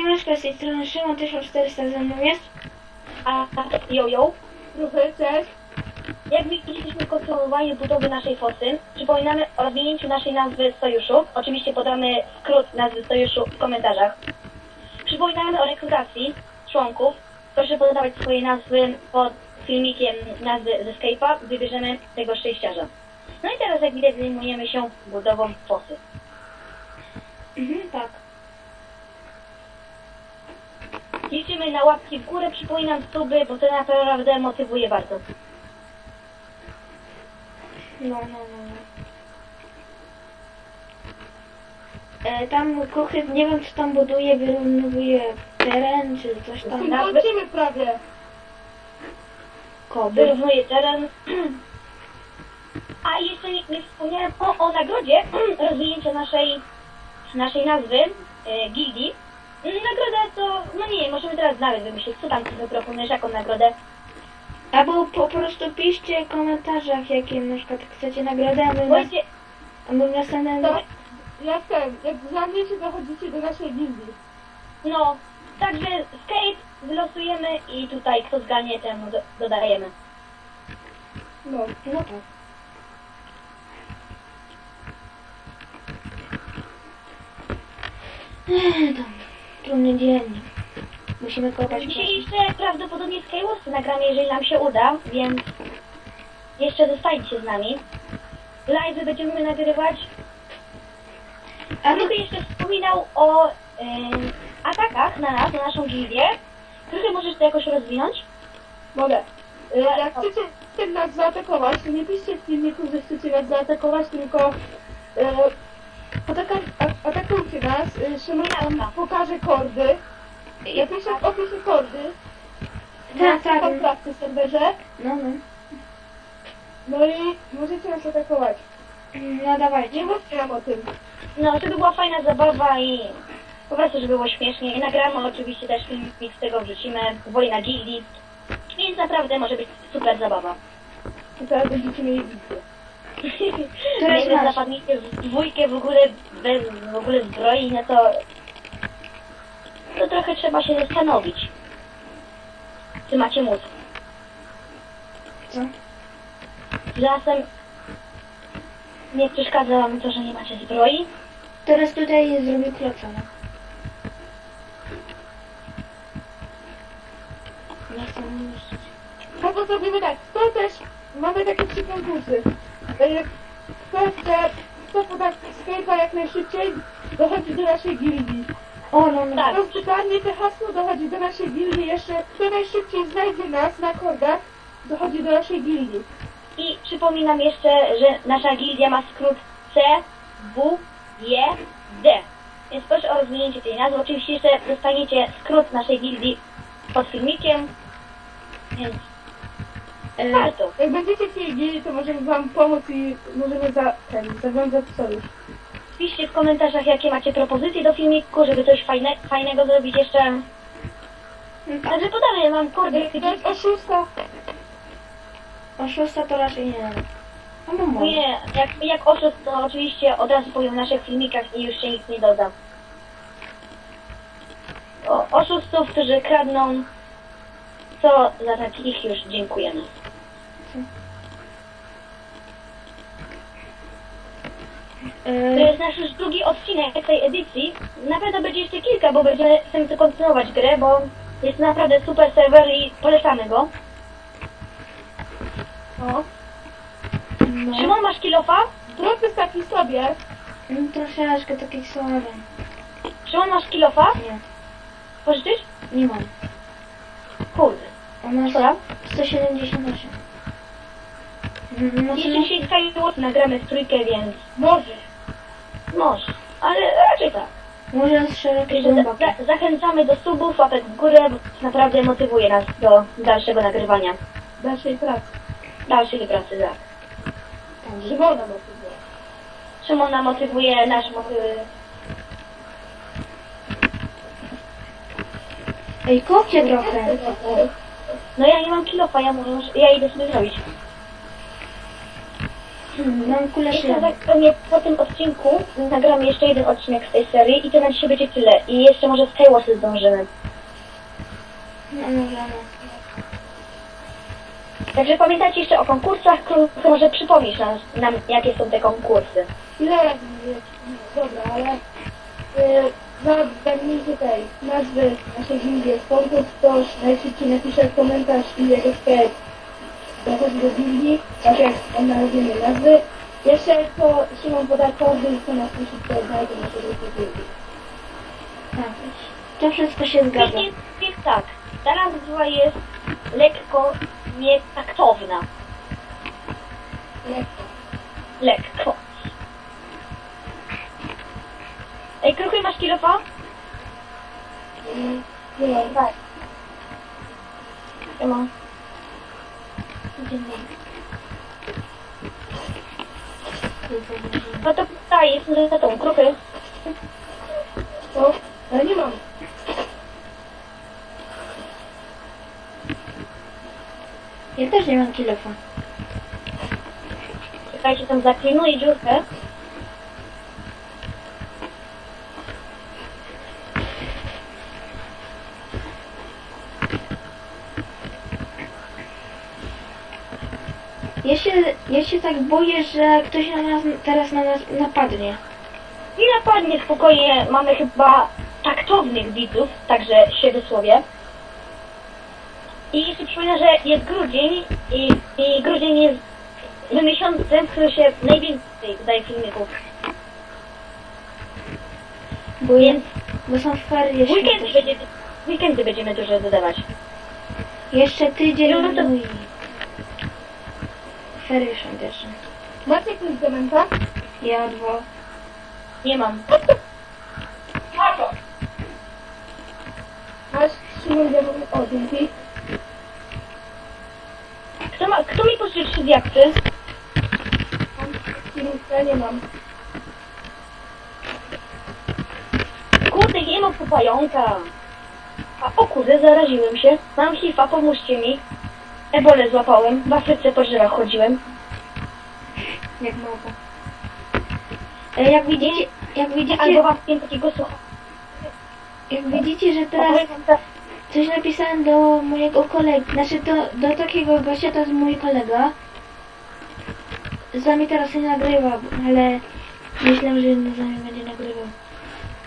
Siemaszko, z tej strony Szymon 1400 ze mną jest. A jojo, Trochę, cześć. jak widzieliśmy kontynuowanie budowy naszej fosy, przypominamy o rozwinięciu naszej nazwy sojuszu. Oczywiście podamy skrót nazwy sojuszu w komentarzach. Przypominamy o rekrutacji członków. Proszę podawać swoje nazwy pod filmikiem nazwy z Escape'a. Wybierzemy tego szczęściarza. No i teraz jak widać zajmujemy się budową fosy. Mhm, tak. Liczymy na łapki w górę, przypominam suby, bo to naprawdę motywuje bardzo. No, no, no. no. E, tam kuchy, nie wiem czy tam buduje, wyrównuje teren, czy coś tam. Na- Kończymy prawie. Koby. wyrównuje teren. A jeszcze nie, nie wspomniałem o, o nagrodzie rozwinięcia naszej, naszej nazwy, e, gildii. Nagroda to, no nie, możemy teraz nawet wymyślić, co tam ty proponujesz jako nagrodę. Albo po prostu piszcie w komentarzach, jakie na przykład chcecie nagrodę, a my, nas, Wojcie, a my w następnym... To jak ten, jak zgadniecie, dochodzicie do naszej gildii. no, także skate wylosujemy i tutaj kto zganie temu do, dodajemy. No. No tak. Ech, tam, trudny dzień. Musimy kopać Dzisiaj jeszcze prawdopodobnie Skywasy nagramy, jeżeli nam się uda, więc jeszcze zostańcie z nami. Live będziemy nagrywać. A trochę jeszcze wspominał o atakach na nas, na naszą gildię. Trochę możesz to jakoś rozwinąć? Mogę. E, Jak chcecie nas zaatakować, nie piszcie w filmiku, że chcecie nas zaatakować, tylko e, atakujcie nas. E, Szymon pokaże kordy. Ja piszę w opisie kordy. Tak, tak. Kontrakty serwerze. no, no. No i możecie nas atakować. No dawajcie. Nie mówcie nam o tym. No, żeby była fajna zabawa i po prostu, żeby było śmiesznie. I nagramy oczywiście też filmik z tego wrzucimy, wojna gildii. Więc naprawdę może być super zabawa. I teraz będziecie mieli wizję. Teraz Jeżeli masz. zapadniecie w dwójkę w ogóle bez w ogóle zbroi, no to to trochę trzeba się zastanowić. Czy macie mózg? Co? Czasem nie przeszkadza wam to, że nie macie zbroi? Teraz tutaj zrobię kloca, no. Nie chcę mi niszczyć. No to zrobimy tak. To też mamy takie trzy konkursy. E, Kto chce, kto poda Skype'a jak najszybciej, dochodzi do naszej gildii. O, no, no. Tak. Kto zgadnie te hasło, dochodzi do naszej gildii. Jeszcze kto najszybciej znajdzie nas na kordach, dochodzi do naszej gildii. I przypominam jeszcze, że nasza gildia ma skrót C, W, J, D. Więc proszę o rozwinięcie tej nazwy. Oczywiście jeszcze dostaniecie skrót naszej gildii pod filmikiem. Więc E, warto. Jak będziecie gildii, to możemy wam pomóc i możemy za, ten, zawiązać sojusz. Piszcie w komentarzach, jakie macie propozycje do filmiku, żeby coś fajne, fajnego zrobić jeszcze. tak. Także podamy wam kordy. To jest oszusta. O szósta to raczej nie. A no może. Nie, jak, jak oszust, to oczywiście od razu powiem w naszych filmikach i już się nic nie doda. O, oszustów, którzy kradną, to za takich już dziękujemy. To E, jest nasz już drugi odcinek tej edycji. Na pewno będzie jeszcze kilka, bo będziemy chcemy kontynuować grę, bo jest naprawdę super serwer i polecamy go. No. no. Szymon, masz kilofa? Jest taki sobie. no, troszeczkę taki słaby. Szymon, masz kilofa? Nie, Pożyczysz? nie mam. Kurde. On ma Co tam? 178. Jeszcze to dzisiaj Skyward nagramy w trójkę, więc Może. może. Ale raczej tak. może z szerokiej Jeszcze za, głębokiej. za, zachęcamy do subów, łapek w górę, bo to naprawdę motywuje nas do dalszego nagrywania. Naszej pracy. Dalszej pracy, tak. Tam, Żywona motywuje. Szymona motywuje, nasz motywuje. Ej, kopcie trochę. No ja nie mam kilofa, ja, muszę, ja idę sobie zrobić. Mam kulę Jeszcze szlamu. tak pewnie po tym odcinku nagramy jeszcze jeden odcinek z tej serii i to na dzisiaj będzie tyle. I jeszcze może Skywarsy zdążymy. No, możemy. Także pamiętajcie jeszcze o konkursach, Kruchy może przypomnisz nam, nam jakie są te konkursy. Mówię? Dobra, ale yy, zagadnijcie tej nazwy naszej gildii jest konkurs, ktoś najszybciej napisze komentarz i jego sklep dochodzi do gildii, tak jak on narodzenie nazwy. Jeszcze to Szymon poda kody, to nas szybko znajdzie naszego gildii. Tak. To wszystko się zgadza. Więc tak, ta nazwa jest lekko nietaktowna. Lekko. Lekko. Ej, Kruchy, masz kilofa? Mm, Nie mam. Tak. Ja mam. No to daj, za tą Kruchy. To, ale nie mam. Ja też nie mam kilofa. Czekajcie, tam zaklinuję dziurkę. Ja się, ja się tak boję, że ktoś na nas teraz na nas napadnie. Nie napadnie spokojnie, mamy chyba taktownych widzów, także się wysłowię. I jeszcze przypomnę, że jest grudzień i, i grudzień jest miesiącem, w którym się najwięcej daje filmików. Bo, Więc bo są ferie weekendy, świąteczne. będzie, weekendy będziemy dużo dodawać. Jeszcze tydzień No to- i ferie świąteczne. Macie jakiegoś dementa? Ja dwa. Nie mam. Masz Szymon diabeł. O, dzięki. Kto, ma, kto mi pożyczy trzy diakty? Mam ja nie mam. Kurde, nie mam pająka. A o kurde, zaraziłem się. Mam hifa, pomóżcie mi. Ebolę złapałem. W Afryce po drzewach chodziłem. Jak małpa. E, Jak widzicie, jak Albo widzicie, was nie takiego słucha. jak widzicie, że teraz coś napisałem do mojego kolegi, znaczy do, do takiego gościa, to jest mój kolega. Z nami teraz nie nagrywa, ale myślę, że z nami będzie nagrywał.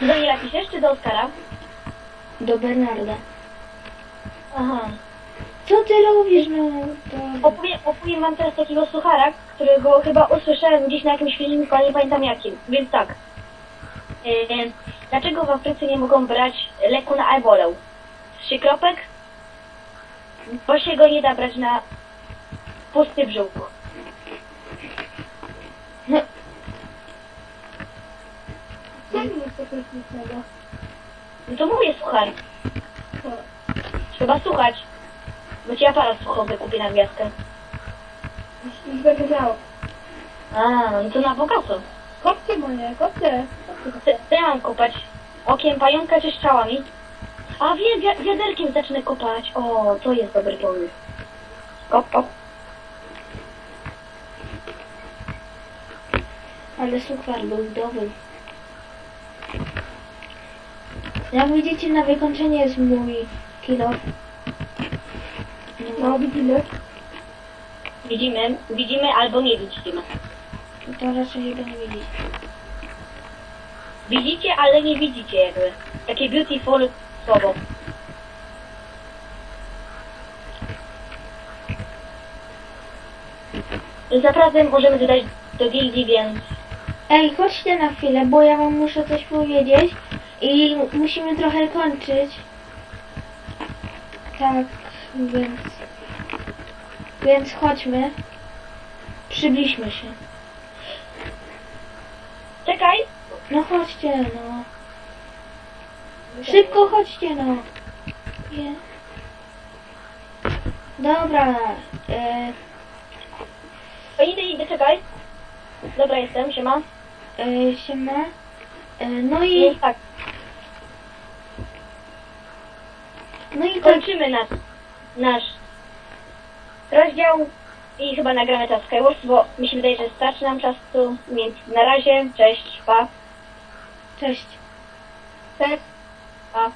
Do Daniela piszesz czy do Oskara? Do Bernarda. Aha. Co ty robisz, no? To... Opowiem, opowiem wam teraz takiego suchara, którego chyba usłyszałem gdzieś na jakimś filmiku, ale nie pamiętam jakim. Więc tak. Yy, dlaczego w Afryce nie mogą brać leku na ebolę? Z trzy kropek? Bo się go nie da brać na pusty brzuch. No, Co nie jest smutnego? No to mówię suchar. Trzeba słuchać. Bo ci aparat słuchowy kupię na gwiazdkę. Miał. A, no to na bogato. Kopcie moje, kopcie. Co ja mam kopać? Okiem pająka czy strzałami? A wiem, wi- wiaderkiem zacznę kopać. O, to jest dobry pomysł. Kop, kop. ale suchar był dobry. Jak widzicie, na wykończenie jest mój kilo. No, widzimy. Widzimy, widzimy albo nie widzimy. To raczej go nie widzieć. Widzicie, ale nie widzicie jakby. Takie beautiful słowo. Zarazem możemy dodać do gildii, więc Ej, chodźcie na chwilę, bo ja wam muszę coś powiedzieć i musimy trochę kończyć. Tak, więc... Więc chodźmy. Przybliżmy się. czekaj. No chodźcie, no. Szybko chodźcie, no. Nie. Dobra. E, O, idę, idę, czekaj. Dobra, jestem, siema. e, siema. E, no i... Więc tak, No i tak... kończymy nasz, nasz rozdział i chyba nagramy teraz Skywars, bo mi się wydaje, że starczy nam czasu, więc na razie, cześć, pa. Cześć. Cześć. pa.